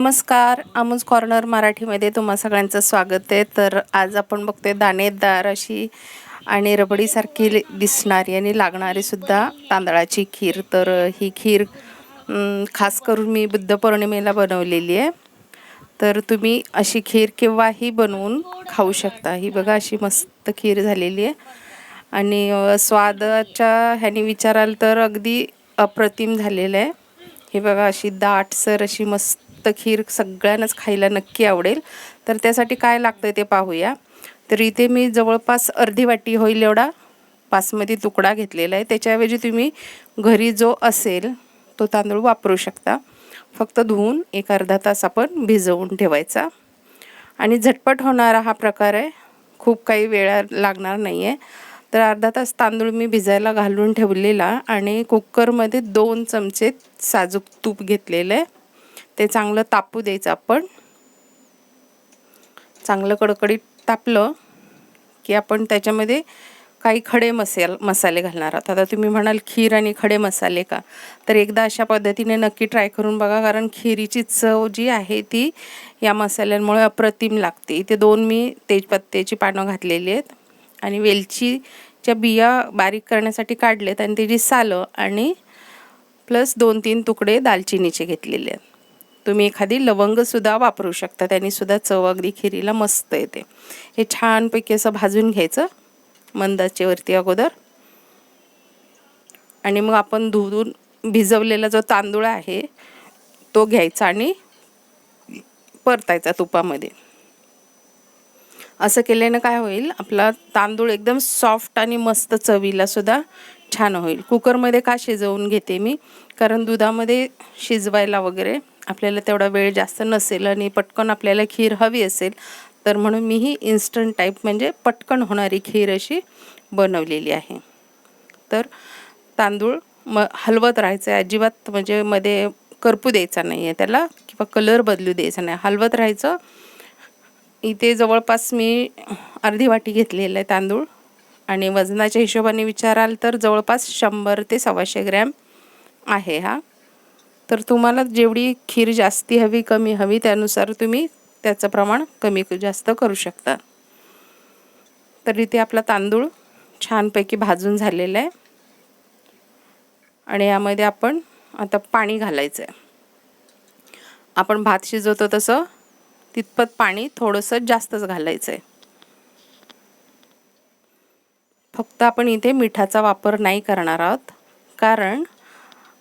नमस्कार आमूज कॉर्नर मराठीमध्ये तुम्हा सगळ्यांचं स्वागत आहे. तर आज आपण बघतोय दाणेदार अशी आणि रबडीसारखी दिसणारी आणि लागणारी सुद्धा तांदळाची खीर. तर ही खीर खास करून मी बुद्ध पौर्णिमेला बनवलेली आहे. तर तुम्ही अशी खीर केव्हाही बनवून खाऊ शकता. ही बघा अशी मस्त खीर झालेली आहे. आणि स्वादाच्या ह्याने विचाराल तर अगदी अप्रतिम झालेलं आहे. हे बघा अशी दाटसर अशी मस्त खीर सगळ्यांनाच खायला नक्की आवडेल. तर त्यासाठी काय लागतं ते पाहूया. तर इथे मी जवळपास अर्धी वाटी होईल एवढा बासमती तुकडा घेतलेला आहे. त्याच्याऐवजी तुम्ही घरी जो असेल तो तांदूळ वापरू शकता. फक्त धुवून एक अर्धा तास आपण भिजवून ठेवायचा. आणि झटपट होणारा हा प्रकार आहे. खूप काही वेळा लागणार नाही आहे तर अर्धा तास तांदूळ मी भिजायला घालून ठेवलेला आणि कुकरमध्ये दोन चमचे साजूक तूप घेतलेलं आहे. ते चांगलं तापू द्यायचं आपण. चांगलं कडकडीत तापलं की आपण त्याच्यामध्ये काही खडे मसाल मसाले घालणार आहोत. आता तुम्ही म्हणाल खीर आणि खडे मसाले का? तर एकदा अशा पद्धतीने नक्की ट्राय करून बघा कारण खिरीची चव जी आहे ती या मसाल्यांमुळे अप्रतिम लागते. इथे दोन मी तेजपत्त्याची पानं घातलेली आहेत आणि वेलचीच्या बिया बारीक करण्यासाठी काढलेत आणि त्याची सालं आणि प्लस दोन तीन तुकडे दालचिनीचे घेतलेले आहेत. तुम्ही एखादी लवंगसुद्धा वापरू शकता. त्यांनीसुद्धा चव अगदी खिरीला मस्त येते. हे छानपैकी असं भाजून घ्यायचं मंदाचेवरती अगोदर. आणि मग आपण धुवून भिजवलेला जो तांदूळ आहे तो घ्यायचा आणि परतायचा तुपामध्ये. असं केल्यानं काय होईल आपला तांदूळ एकदम सॉफ्ट आणि मस्त चवीला सुद्धा छान होईल. कुकरमध्ये का शिजवून घेते मी? कारण दुधामध्ये शिजवायला वगैरे आपल्याला तेवढा वेळ जास्त नसेल आणि पटकन आपल्याला खीर हवी असेल तर म्हणून मी ही इन्स्टंट टाईप म्हणजे पटकन होणारी खीर अशी बनवलेली आहे. तर तांदूळ म हलवत राहायचं आहे अजिबात म्हणजे मध्ये करपू द्यायचा नाही आहे त्याला किंवा कलर बदलू द्यायचा नाही. हलवत राहायचं. इथे जवळपास मी अर्धी वाटी घेतलेलं आहे तांदूळ. आणि वजनाच्या हिशोबाने विचाराल तर जवळपास शंभर ते सव्वाशे ग्रॅम आहे हा. तर तुम्हाला जेवढी खीर जास्ती हवी कमी हवी त्यानुसार तुम्ही त्याचं प्रमाण कमी जास्त करू शकता. तर इथे आपला तांदूळ छानपैकी भाजून झालेला आहे. आणि यामध्ये आपण आता पाणी घालायचं आहे आपण भात शिजवतो तसं तितपत पाणी थोडंसं जास्तच घालायचं आहे फक्त आपण इथे मिठाचा वापर नाही करणार आहोत कारण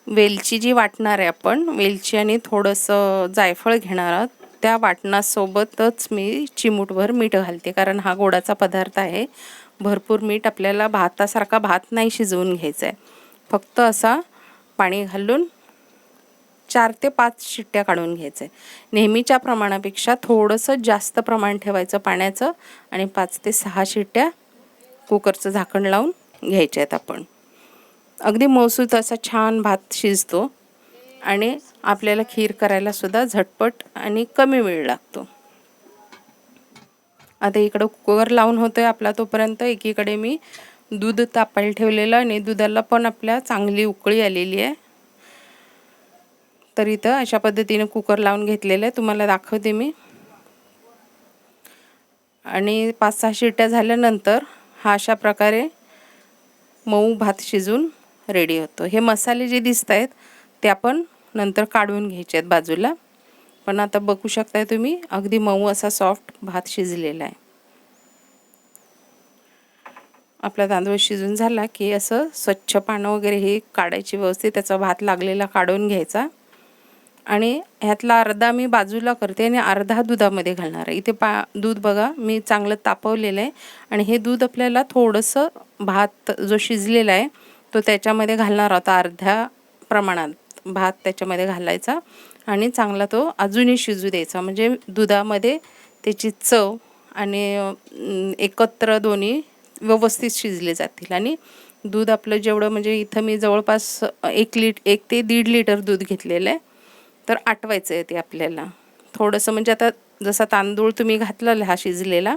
वेलची जी वाटणार आहे आपण वेलची आणि थोडंसं जायफळ घेणार आहोत त्या वाटणासोबतच मी चिमूटभर मीठ घालते. कारण हा गोडाचा पदार्थ आहे. भरपूर मीठ आपल्याला भातासारखा भात नाही शिजवून घ्यायचा आहे फक्त असा पाणी घालून चार ते पाच शिट्ट्या काढून घ्यायचं. आहे नेहमीच्या प्रमाणापेक्षा थोडंसं जास्त प्रमाण ठेवायचं पाण्याचं आणि पाच ते सहा शिट्ट्या कुकरचं झाकण लावून घ्यायच्या आहेत आपण. अगदी मौसूत असा छान भात शिजतो आणि आपल्याला खीर करायला सुद्धा झटपट आणि कमी वेळ लागतो. आता इकडं कुकर लावून होतोय आपला तोपर्यंत. एकीकडे मी दूध तापायला ठेवलेलं आणि दुधाला पण आपल्या चांगली उकळी आलेली आहे. तर इथं अशा पद्धतीने कुकर लावून घेतलेलं आहे. तुम्हाला दाखवते मी. आणि पाच सहा शिट्ट्या झाल्यानंतर हा अशा प्रकारे मऊ भात शिजून रेडी होतो. हे मसाले जे दिसत आहेत ते आपण नंतर काढून घ्यायचे आहेत बाजूला. पण आता बघू शकताय तुम्ही अगदी मऊ असा सॉफ्ट भात शिजलेला आहे. आपला तांदूळ शिजून झाला की असं स्वच्छ पानं वगैरे हे काढायची व्यवस्थित त्याचा भात लागलेला काढून घ्यायचा. आणि ह्यातला अर्धा मी बाजूला करते आणि अर्धा दुधामध्ये घालणार आहे. इथे पा दूध बघा मी चांगलं तापवलेलं आहे. आणि हे दूध आपल्याला थोडंसं भात जो शिजलेला आहे तो त्याच्यामध्ये घालणार होता अर्ध्या प्रमाणात. भात त्याच्यामध्ये घालायचा आणि चांगला तो अजूनही शिजू द्यायचा. म्हणजे दुधामध्ये त्याची चव आणि एकत्र दोन्ही व्यवस्थित शिजले जातील. आणि दूध आपलं जेवढं म्हणजे इथं मी जवळपास एक लिट एक ते दीड लिटर दूध घेतलेलं आहे. तर आटवायचं आहे ते आपल्याला. थोडंसं म्हणजे आता जसा तांदूळ तुम्ही घातलेला हा शिजलेला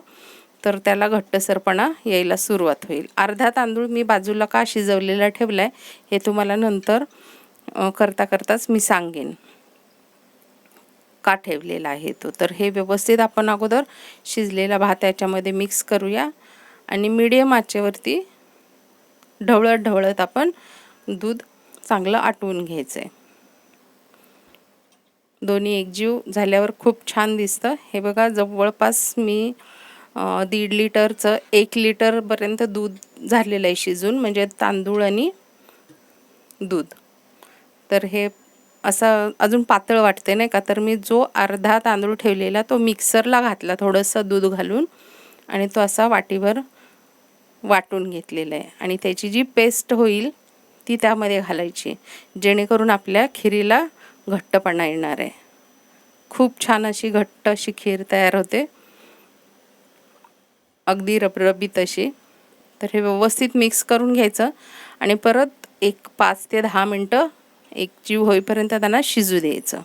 तर त्याला घट्टसरपणा यायला सुरुवात होईल. अर्धा तांदूळ मी बाजूला का शिजवलेला ठेवला आहे हे तुम्हाला नंतर करता करताच मी सांगेन. का ठेवलेला आहे तो? तर हे व्यवस्थित आपण अगोदर शिजलेला भात याच्यामध्ये मिक्स करूया आणि मीडियम आचेवरती ढवळत ढवळत आपण दूध चांगलं आटवून घ्यायचं आहे दोन्ही एकजीव झाल्यावर खूप छान दिसतं. हे बघा जवळपास मी दीड लिटरचं एक लिटरपर्यंत दूध झालेलं आहे शिजून म्हणजे तांदूळ आणि दूध. तर हे असं अजून पातळ वाटते नाही का? तर मी जो अर्धा तांदूळ ठेवलेला तो मिक्सरला घातला थोडंसं दूध घालून आणि तो असा वाटीभर वाटून घेतलेला आहे. आणि त्याची जी पेस्ट होईल ती त्यामध्ये घालायची जेणेकरून आपल्या खिरीला घट्टपणा येणार आहे. खूप छान अशी घट्ट अशी खीर तयार होते. अगदी रबरबीत अशी तर हे व्यवस्थित मिक्स करून घ्यायचं. आणि परत एक पाच ते दहा मिनटं एक जीव होईपर्यंत त्यांना शिजू द्यायचं.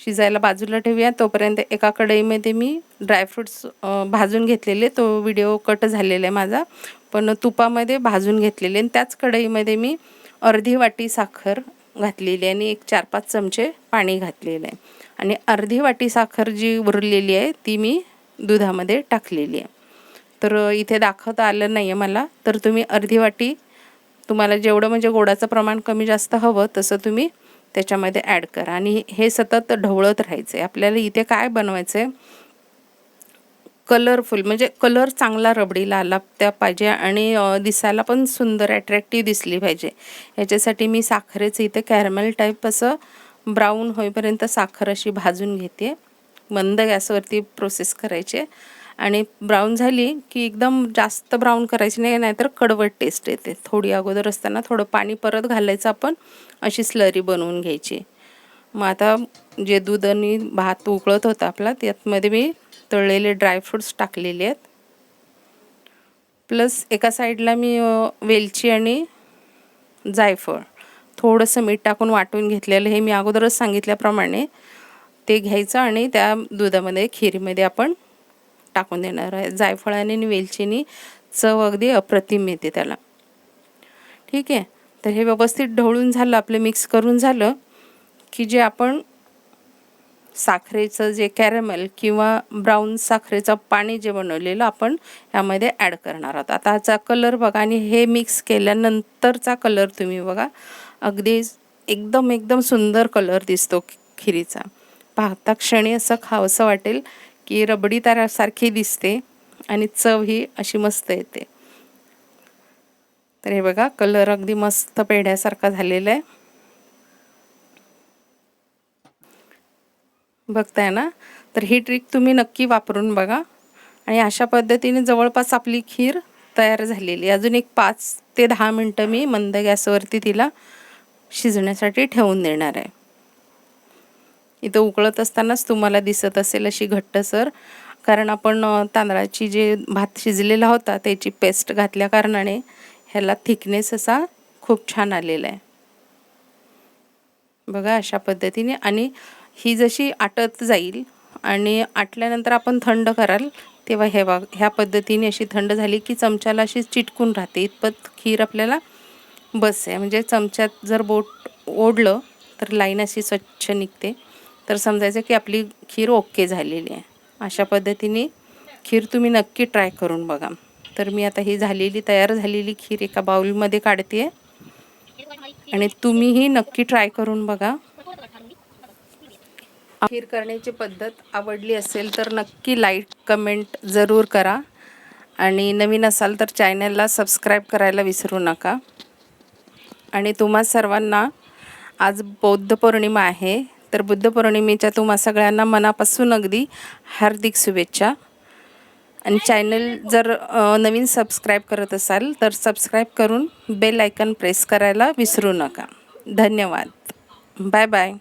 शिजायला बाजूला ठेवूया. तोपर्यंत एका कढईमध्ये मी ड्रायफ्रूट्स भाजून घेतलेले. तो व्हिडिओ कट झालेला आहे माझा. पण तुपामध्ये भाजून घेतलेले. आणि त्याच कढईमध्ये मी अर्धी वाटी साखर घातलेली आहे आणि एक चार पाच चमचे पाणी घातलेलं आहे. आणि अर्धी वाटी साखर जी उरलेली आहे ती मी दुधामध्ये टाकलेली आहे. तर इथे दाखवता आलं नाही आहे मला तर तुम्ही अर्धी वाटी तुम्हाला जेवढं म्हणजे गोडाचं प्रमाण कमी जास्त हवं तसं तुम्ही त्याच्यामध्ये ॲड करा. आणि हे सतत ढवळत राहायचं आहे आपल्याला इथे काय बनवायचं आहे कलरफुल म्हणजे कलर चांगला रबडीला आला त्या पाहिजे आणि दिसायला पण सुंदर अट्रॅक्टिव्ह दिसली पाहिजे. याच्यासाठी मी साखरेचं इथे कॅरमेल टाईप असं ब्राऊन होईपर्यंत साखर अशी भाजून घेते. मंद गॅसवरती प्रोसेस करायचे. आणि ब्राऊन झाली की एकदम जास्त ब्राऊन करायची नाही नाहीतर कडवट टेस्ट येते. थोडी अगोदर असताना थोडं पाणी परत घालायचं आपण अशी स्लरी बनवून घ्यायची. मग आता जे दूध आणि भात उकळत होता आपला त्यातमध्ये मी तळलेले ड्रायफ्रूट्स टाकलेले आहेत. प्लस एका साईडला मी वेलची आणि जायफळ. थोडंसं मीठ टाकून वाटून घेतलेलं हे मी अगोदरच सांगितल्याप्रमाणे ते घ्यायचं आणि त्या दुधामध्ये खिरीमध्ये आपण टाकून देणार आहे. जायफळाने आणि वेलचीनी चव अगदी अप्रतिम येते त्याला. ठीक आहे? तर हे व्यवस्थित ढवळून झालं आपलं मिक्स करून झालं की जे आपण साखरेचं जे कॅरेमल किंवा ब्राऊन साखरेचं पाणी जे बनवलेलं आपण यामध्ये ॲड करणार आहोत. आता ह्याचा कलर बघा आणि हे मिक्स केल्यानंतरचा कलर तुम्ही बघा. अगदी एकदम एकदम सुंदर कलर दिसतो खिरीचा. पाहता क्षणी असं खावंसं वाटेल की रबडी तारासारखी दिसते आणि चव ही अशी मस्त येते. तर हे बघा कलर अगदी मस्त पेढ्यासारखा झालेला आहे. बघताय ना? तर ही ट्रिक तुम्ही नक्की वापरून बघा. आणि अशा पद्धतीने जवळपास आपली खीर तयार झालेली अजून एक पाच ते दहा मिनटं मी मंद गॅसवरती तिला शिजण्यासाठी ठेवून देणार आहे. इथं उकळत असतानाच तुम्हाला दिसत असेल अशी घट्टसर कारण आपण तांदळाची जे भात शिजलेला होता त्याची पेस्ट घातल्या कारणाने ह्याला थिकनेस असा खूप छान आलेला आहे. बघा अशा पद्धतीने. आणि ही जशी आटत जाईल आणि आटल्यानंतर आपण थंड कराल तेव्हा हे बघ ह्या पद्धतीने अशी थंड झाली की चमच्याला अशी चिटकून राहते. इतपत खीर आपल्याला बस आहे. म्हणजे चमच्यात जर बोट ओढलं तर लाईन अशी स्वच्छ निघते. तर समजायचं की आपली खीर ओके झालेली आहे. अशा पद्धतीने खीर तुम्ही नक्की ट्राय करून बघा. तर मी आता ही झालेली तयार झालेली खीर एका बाऊलमध्ये काढते आणि तुम्हीही नक्की ट्राय करून बघा. खीर करण्याची पद्धत आवडली असेल तर नक्की लाईक कमेंट जरूर करा. आणि नवीन असाल तर चॅनलला सबस्क्राईब करायला विसरू नका. आणि तुम्हा सर्वांना आज बौद्ध पौर्णिमा आहे तर बुद्ध पौर्णिमेच्या तुम्हा सगळ्यांना मनापासून अगदी हार्दिक शुभेच्छा. आणि चॅनल जर नवीन सबस्क्राईब करत असाल तर सबस्क्राईब करून बेल आयकन प्रेस करायला विसरू नका. धन्यवाद. Bye bye